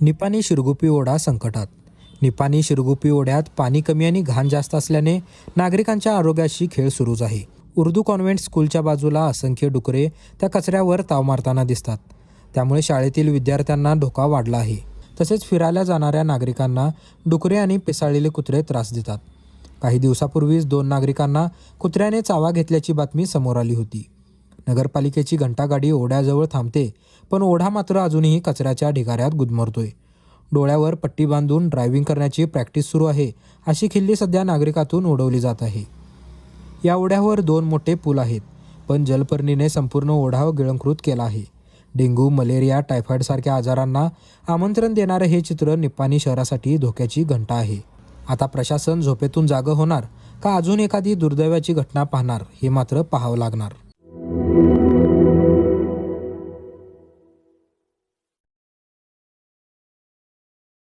निपाणी शिरगुपी ओढा संकटात. निपाणी शिरगुपी ओढ्यात पाणी कमी आणि घाण जास्त असल्याने नागरिकांच्या आरोग्याशी खेळ सुरूच आहे. उर्दू कॉन्व्हेंट स्कूलच्या बाजूला असंख्य डुकरे त्या कचऱ्यावर ताव मारताना दिसतात. त्यामुळे शाळेतील विद्यार्थ्यांना धोका वाढला आहे. तसेच फिरायला जाणाऱ्या नागरिकांना डुकरे आणि पिसाळलेले कुत्रे त्रास देतात. काही दिवसापूर्वीच दोन नागरिकांना कुत्र्याने चावा घेतल्याची बातमी समोर आली होती. नगरपालिकेची घंटागाडी ओढ्याजवळ थांबते पण ओढा मात्र अजूनही कचऱ्याच्या ढिगाऱ्यात गुदमरतोय. डोळ्यावर पट्टी बांधून ड्रायव्हिंग करण्याची प्रॅक्टिस सुरू आहे अशी खिल्ली सध्या नागरिकातून उडवली जात आहे. या ओढ्यावर दोन मोठे पूल आहेत पण जलपर्णीने संपूर्ण ओढा गिळंकृत केला आहे. डेंग्यू मलेरिया टायफॉईडसारख्या आजारांना आमंत्रण देणारं हे चित्र निप्पाणी शहरासाठी धोक्याची घंटा आहे. आता प्रशासन झोपेतून जागं होणार का अजून एखादी दुर्दैवाची घटना पाहणार हे मात्र पाहावं लागणार.